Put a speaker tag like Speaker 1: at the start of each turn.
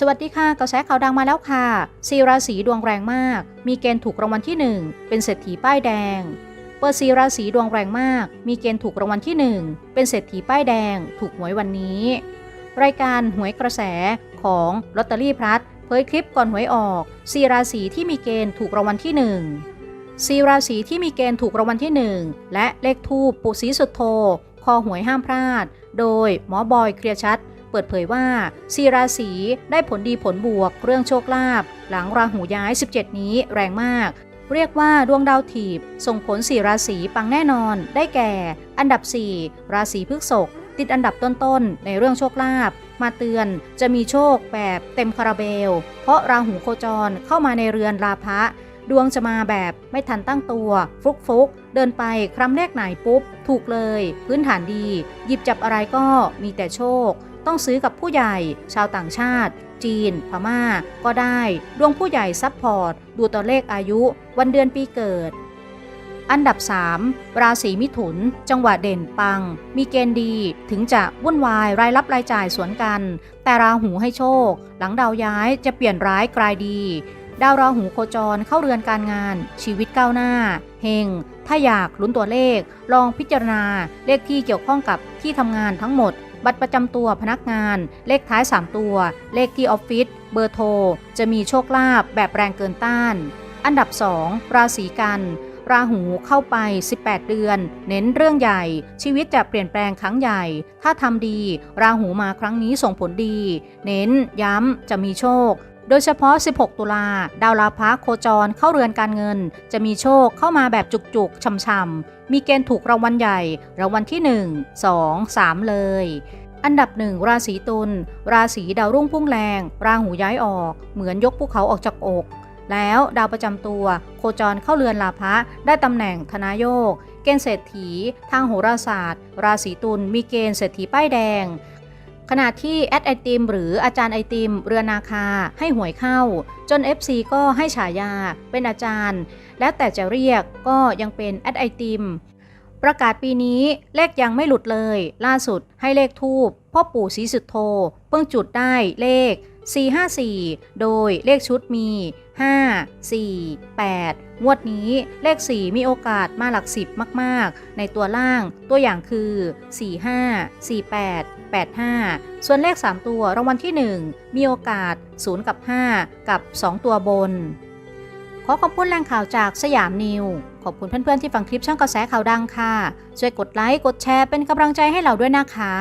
Speaker 1: สวัสดีค่ะกระแสข่าวดังมาแล้วค่ะสีราศีดวงแรงมาก มีเกณฑ์ถูกรางวัลที่ 1 เป็นเศรษฐีป้ายแดง เปิดสีราศีดวงแรงมาก มีเกณฑ์ถูกรางวัลที่ 1 เป็นเศรษฐีป้ายแดง ถูกหวยวันนี้ รายการหวยกระแสของลอตเตอรี่พลัสเผยคลิปก่อนหวยออกสีราศีที่มีเกณฑ์ถูกรางวัลที่ 1สีราศีที่มีเกณฑ์ถูกรางวัลที่ 1 และเลขทูปปุสีสุดโทคอหวยห้ามพลาด โดยหมอบอยเคลียร์ชัด เปิดเผยว่าสีราศีได้ผลดีผลบวกเรื่องโชคลาภหลังราหูย้าย 17 นี้แรงมาก เรียกว่าดวงดาวถีบ ส่งผลสี่ราศีปังแน่นอน ได้แก่ อันดับ 4 ราศีพฤษภติดอันดับต้นๆ ในเรื่องโชคลาภมาเตือนจะมีโชคแบบเต็มคาราเบล เพราะราหูโคจรเข้ามาในเรือนราพะ ดวงจะมาแบบไม่ทันตั้งตัว ฟุกฟุกๆเดินไปครั้ำแรกไหนปุ๊บ ถูกเลย พื้นฐานดี หยิบจับอะไรก็มีแต่โชค ต้องซื้อกับผู้ใหญ่ ชาวต่างชาติ จีน พม่า ก็ได้ ดวงผู้ใหญ่ซัพพอร์ต ดูตัวเลขอายุ วันเดือนปีเกิด อันดับ 3 ราศีมิถุน จังหวะเด่นปัง มีเกณฑ์ดี ถึงจะวุ่นวายรายรับรายจ่ายสวนกัน แต่ราหูให้โชค หลังดาวย้ายจะเปลี่ยนร้ายกลายดีดาวราหูโคจรเข้าเรือนการงาน ชีวิตก้าวหน้า เฮง ถ้าอยากลุ้นตัวเลข ลองพิจารณาเลขที่เกี่ยวข้องกับที่ทำงานทั้งหมด บัตรประจำตัวพนักงาน เลขท้าย 3 ตัว เลขที่ออฟฟิศ เบอร์โทร จะมีโชคลาภแบบแรงเกินต้าน อันดับ 2 ราศีกัน ราหูเข้าไป 18 เดือน เน้นเรื่องใหญ่ ชีวิตจะเปลี่ยนแปลงครั้งใหญ่ ถ้าทำดี ราหูมาครั้งนี้ส่งผลดี เน้นย้ำจะมีโชค โดยเฉพาะ 16 ตุลา ดาวราพะโคจรเข้าเรือนการเงิน จะมีโชคเข้ามาแบบจุกๆช่ำๆ มีเกณฑ์ถูกรางวัลใหญ่ รางวัลที่ 1 2 3 เลย อันดับหนึ่งราศีตุล ราศีดาวรุ่งพุ่งแรง ราหูย้ายออก เหมือนยกภูเขาออกจากอก แล้วดาวประจำตัว โคจรเข้าเรือนลาภะได้ตำแหน่งธนายก เกณฑ์เศรษฐี ทางโหราศาสตร์ ราศีตุลมีเกณฑ์เศรษฐีป้ายแดง ขณะที่แอดไอติมหรืออาจารย์ไอติม เรือนนาคาให้หวยเข้า จน FC ก็ให้ฉายา เป็นอาจารย์ แล้วแต่จะเรียกก็ยังเป็นแอดไอติม ประกาศปีนี้เลขยังไม่หลุดเลย ล่าสุดให้เลขทูบพ่อปู่ศรีสุดโท เพิ่งจุดได้เลข 454 โดยเลขชุดมี 5 4 8 งวดนี้เลข 4 มีโอกาสมาหลัก10มาก ๆ ในตัวล่างตัวอย่างคือ 45 48 85 ส่วนเลข 3 ตัวรางวัลที่ 1 มีโอกาส 0 กับ 5 กับ 2 ตัวบน ขอขอบคุณแหล่งข่าวจากสยามนิว ขอบคุณเพื่อน ๆ ที่ฟังคลิปช่องกระแสข่าวดังค่ะ ช่วยกดไลค์ กดแชร์เป็นกำลังใจให้เราด้วยนะคะ